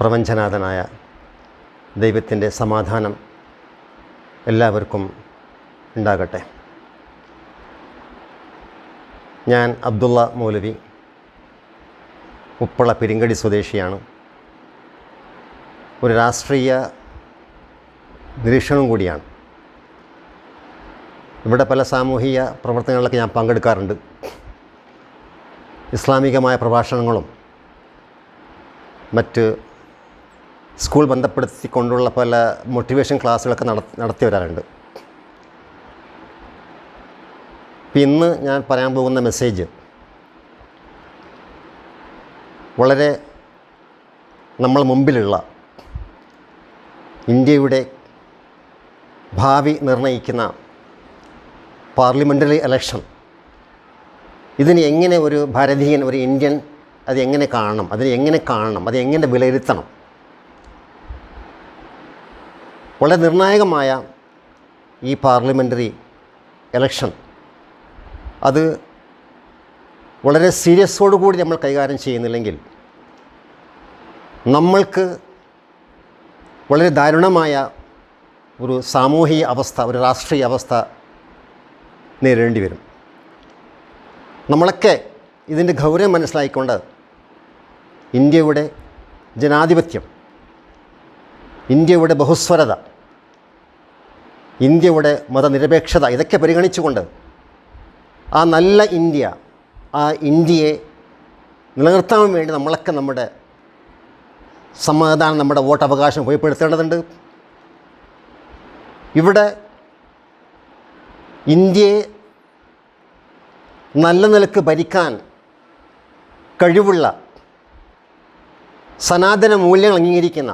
പ്രപഞ്ചനാഥനായ ദൈവത്തിന്റെ സമാധാനം എല്ലാവർക്കും ഉണ്ടാകട്ടെ. ഞാൻ അബ്ദുള്ള മൗലവി ഉപ്പള പെരിങ്കടി സ്വദേശിയാണ്. ഒരു രാഷ്ട്രീയ നിരീക്ഷണം കൂടിയാണ്. ഇവിടെ പല സാമൂഹിക പ്രവർത്തനങ്ങളിലൊക്കെ ഞാൻ പങ്കെടുക്കാറുണ്ട്. ഇസ്ലാമികമായ പ്രഭാഷണങ്ങളും മറ്റ് സ്കൂൾ ബന്ധപ്പെടുത്തിക്കൊണ്ടുള്ള പല മോട്ടിവേഷൻ ക്ലാസ്സുകളൊക്കെ നട നടത്തി വരാറുണ്ട് ഇന്ന് ഞാൻ പറയാൻ പോകുന്ന മെസ്സേജ് വളരെ നമ്മൾ മുമ്പിലുള്ള ഇന്ത്യയുടെ ഭാവി നിർണയിക്കുന്ന പാർലമെന്ററി ഇലക്ഷൻ ഇതിന് എങ്ങനെ ഒരു ഭാരതീയൻ ഒരു ഇന്ത്യൻ അത് എങ്ങനെ കാണണം അതിനെ എങ്ങനെ കാണണം അത് എങ്ങനെ വിലയിരുത്തണം വളരെ നിർണായകമായ ഈ പാർലമെന്ററി ഇലക്ഷൻ അത് വളരെ സീരിയസോടു കൂടി നമ്മൾ കൈകാര്യം ചെയ്യുന്നില്ലെങ്കിൽ നമ്മൾക്ക് വളരെ ദാരുണമായ ഒരു സാമൂഹിക അവസ്ഥ ഒരു രാഷ്ട്രീയ അവസ്ഥ നേരിടേണ്ടി വരും. നമ്മളൊക്കെ ഇതിന്റെ ഗൗരവം മനസ്സിലാക്കിക്കൊണ്ട് ഇന്ത്യയുടെ ജനാധിപത്യം ഇന്ത്യയുടെ ബഹുസ്വരത ഇന്ത്യയുടെ മതനിരപേക്ഷത ഇതൊക്കെ പരിഗണിച്ചുകൊണ്ട് ആ നല്ല ഇന്ത്യ ആ ഇന്ത്യയെ നിലനിർത്താൻ വേണ്ടി നമ്മളൊക്കെ നമ്മുടെ സമാധാനം നമ്മുടെ വോട്ടവകാശം ഉപയോഗപ്പെടുത്തേണ്ടതുണ്ട്. ഇവിടെ ഇന്ത്യയെ നല്ല നിലയ്ക്ക് ഭരിക്കാൻ കഴിവുള്ള സനാതന മൂല്യങ്ങൾ അംഗീകരിക്കുന്ന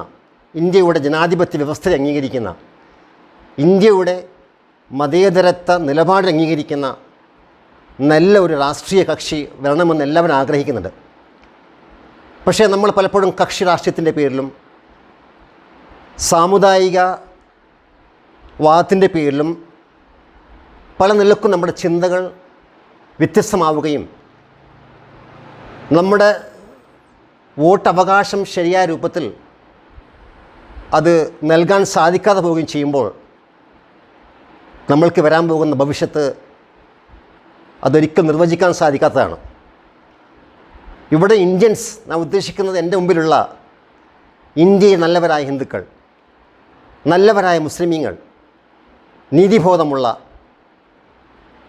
ഇന്ത്യയുടെ ജനാധിപത്യ വ്യവസ്ഥയെ അംഗീകരിക്കുന്ന ഇന്ത്യയുടെ മതേതരത്വ നിലപാട് അംഗീകരിക്കുന്ന നല്ല ഒരു രാഷ്ട്രീയ കക്ഷി വരണമെന്ന് എല്ലാവരും ആഗ്രഹിക്കുന്നുണ്ട്. പക്ഷേ നമ്മൾ പലപ്പോഴും കക്ഷി രാഷ്ട്രീയത്തിന്റെ പേരിലും സാമുദായിക വാദത്തിന്റെ പേരിലും പല നിലക്കും നമ്മുടെ ചിന്തകൾ വ്യത്യസ്തമാവുകയും നമ്മുടെ വോട്ടവകാശം ശരിയായ രൂപത്തിൽ അത് നൽകാൻ സാധിക്കാതെ പോവുകയും ചെയ്യുമ്പോൾ നമ്മൾക്ക് വരാൻ പോകുന്ന ഭവിഷ്യത്ത് അതൊരിക്കൽ നിർവചിക്കാൻ സാധിക്കാത്തതാണ്. ഇവിടെ ഇന്ത്യൻസ് നാം ഉദ്ദേശിക്കുന്നത് എന്റെ മുമ്പിലുള്ള ഇന്ത്യയിൽ നല്ലവരായ ഹിന്ദുക്കൾ നല്ലവരായ മുസ്ലിമീങ്ങൾ നീതിബോധമുള്ള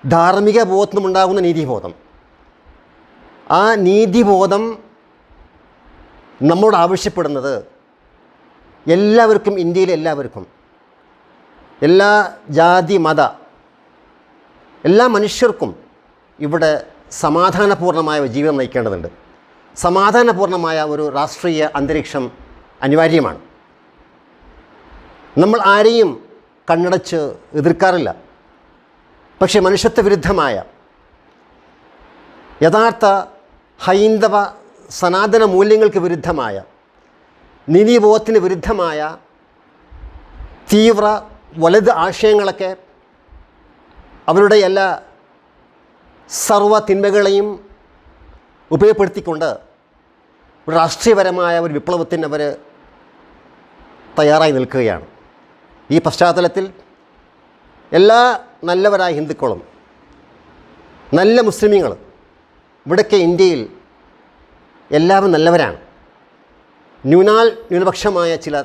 ധാർമ്മിക ബോധമുണ്ടാകുന്ന നീതിബോധം. ആ നീതിബോധം നമ്മോട് ആവശ്യപ്പെടുന്നത് എല്ലാവർക്കും ഇന്ത്യയിലെ എല്ലാവർക്കും എല്ലാ ജാതി മത എല്ലാ മനുഷ്യർക്കും ഇവിടെ സമാധാനപൂർണമായ ജീവിതം നയിക്കേണ്ടതുണ്ട്. സമാധാനപൂർണമായ ഒരു രാഷ്ട്രീയ അന്തരീക്ഷം അനിവാര്യമാണ്. നമ്മൾ ആരെയും കണ്ണടച്ച് എതിർക്കാറില്ല. പക്ഷേ മനുഷ്യത്വ വിരുദ്ധമായ യഥാർത്ഥ ഹൈന്ദവ സനാതന മൂല്യങ്ങൾക്ക് വിരുദ്ധമായ നീതിബോധത്തിന് വിരുദ്ധമായ തീവ്ര വലുത് ആശയങ്ങളൊക്കെ അവരുടെ എല്ലാ സർവ തിന്മകളെയും ഉപയോഗപ്പെടുത്തിക്കൊണ്ട് ഒരു രാഷ്ട്രീയപരമായ ഒരു വിപ്ലവത്തിന് അവർ തയ്യാറായി നിൽക്കുകയാണ്. ഈ പശ്ചാത്തലത്തിൽ എല്ലാ നല്ലവരായ ഹിന്ദുക്കളും നല്ല മുസ്ലിമീങ്ങൾ ഇവിടൊക്കെ ഇന്ത്യയിൽ എല്ലാവരും നല്ലവരാണ്. ന്യൂനാൽ ന്യൂനപക്ഷമായ ചില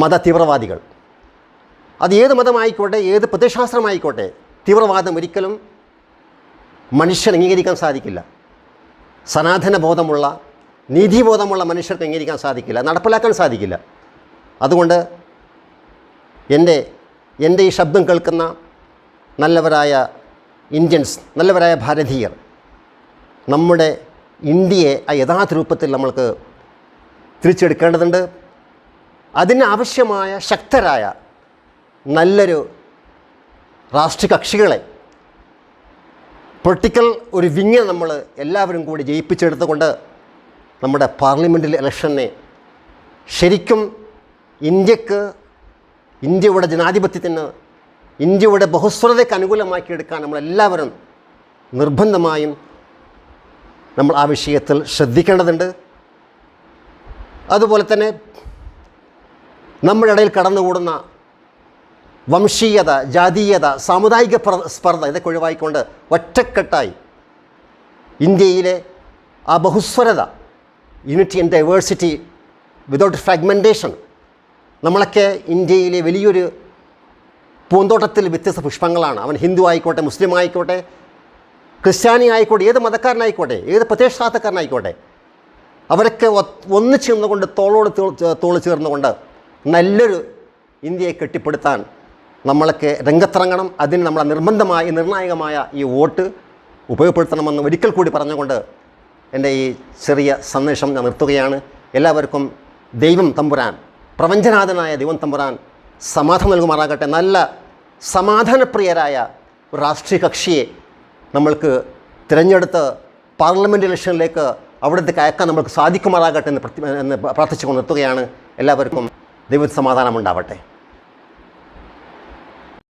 മത തീവ്രവാദികൾ അത് ഏത് മതമായിക്കോട്ടെ ഏത് പ്രത്യശാസ്ത്രമായിക്കോട്ടെ തീവ്രവാദം ഒരിക്കലും മനുഷ്യൻ അംഗീകരിക്കാൻ സാധിക്കില്ല. സനാതന ബോധമുള്ള നീതിബോധമുള്ള മനുഷ്യർക്ക് അംഗീകരിക്കാൻ സാധിക്കില്ല നടപ്പിലാക്കാൻ സാധിക്കില്ല. അതുകൊണ്ട് എന്റെ എന്റെ ഈ ശബ്ദം കേൾക്കുന്ന നല്ലവരായ ഇന്ത്യൻസ് നല്ലവരായ ഭാരതീയർ നമ്മുടെ ഇന്ത്യയെ ആ യഥാർത്ഥ രൂപത്തിൽ നമ്മൾക്ക് തിരിച്ചെടുക്കേണ്ടതുണ്ട്. അതിനാവശ്യമായ ശക്തരായ നല്ലൊരു രാഷ്ട്രീയ കക്ഷികളെ പൊളിറ്റിക്കൽ ഒരു വിങ് നമ്മൾ എല്ലാവരും കൂടി ജയിപ്പിച്ചെടുത്തുകൊണ്ട് നമ്മുടെ പാർലമെന്റിൽ ഇലക്ഷനെ ശരിക്കും ഇന്ത്യയ്ക്ക് ഇന്ത്യയുടെ ജനാധിപത്യത്തിന് ഇന്ത്യയുടെ ബഹുസ്വരതയ്ക്ക് അനുകൂലമാക്കിയെടുക്കാൻ നമ്മളെല്ലാവരും നിർബന്ധമായും നമ്മൾ ആ വിഷയത്തിൽ ശ്രദ്ധിക്കേണ്ടതുണ്ട്. അതുപോലെ തന്നെ നമ്മുടെ ഇടയിൽ കടന്നുകൂടുന്ന വംശീയത ജാതീയത സാമുദായിക സ്പർദ്ധ ഇതൊക്കെ ഒഴിവായിക്കൊണ്ട് ഒറ്റക്കെട്ടായി ഇന്ത്യയിലെ ആ ബഹുസ്വരത unity and diversity without fragmentation നമ്മളൊക്കെ ഇന്ത്യയിലെ വലിയൊരു പൂന്തോട്ടത്തിൽ വ്യത്യസ്ത പുഷ്പങ്ങളാണ്. അവൻ ഹിന്ദു ആയിക്കോട്ടെ മുസ്ലിം ആയിക്കോട്ടെ ക്രിസ്ത്യാനി ആയിക്കോട്ടെ ഏത് മതക്കാരനായിക്കോട്ടെ ഏത് പ്രത്യക്ഷാത്തക്കാരനായിക്കോട്ടെ അവരൊക്കെ ഒന്നിച്ചു നിന്നുകൊണ്ട് തോളോട് തോളി തോൾ ചേർന്നുകൊണ്ട് നല്ലൊരു ഇന്ത്യയെ കെട്ടിപ്പടുത്താൻ നമ്മളൊക്കെ രംഗത്തിറങ്ങണം. അതിന് നമ്മളെ നിർബന്ധമായ നിർണായകമായ ഈ വോട്ട് ഉപയോഗപ്പെടുത്തണമെന്ന് ഒരിക്കൽ കൂടി പറഞ്ഞുകൊണ്ട് എന്റെ ഈ ചെറിയ സന്ദേശം ഞാൻ നിർത്തുകയാണ്. എല്ലാവർക്കും ദൈവം തമ്പുരാൻ പ്രപഞ്ചനാഥനായ ദൈവം തമ്പുരാൻ സമാധാനം നൽകുമാറാകട്ടെ. നല്ല സമാധാനപ്രിയരായ രാഷ്ട്രീയ കക്ഷിയെ നമ്മൾക്ക് തിരഞ്ഞെടുത്ത് പാർലമെന്റ് ഇലക്ഷനിലേക്ക് അവിടത്തേക്ക് അയക്കാൻ നമുക്ക് സാധിക്കുമാറാകട്ടെ എന്ന് പ്രതി എന്ന് പ്രാർത്ഥിച്ചുകൊണ്ട് എല്ലാവർക്കും ദൈവ സമാധാനം ഉണ്ടാവട്ടെ.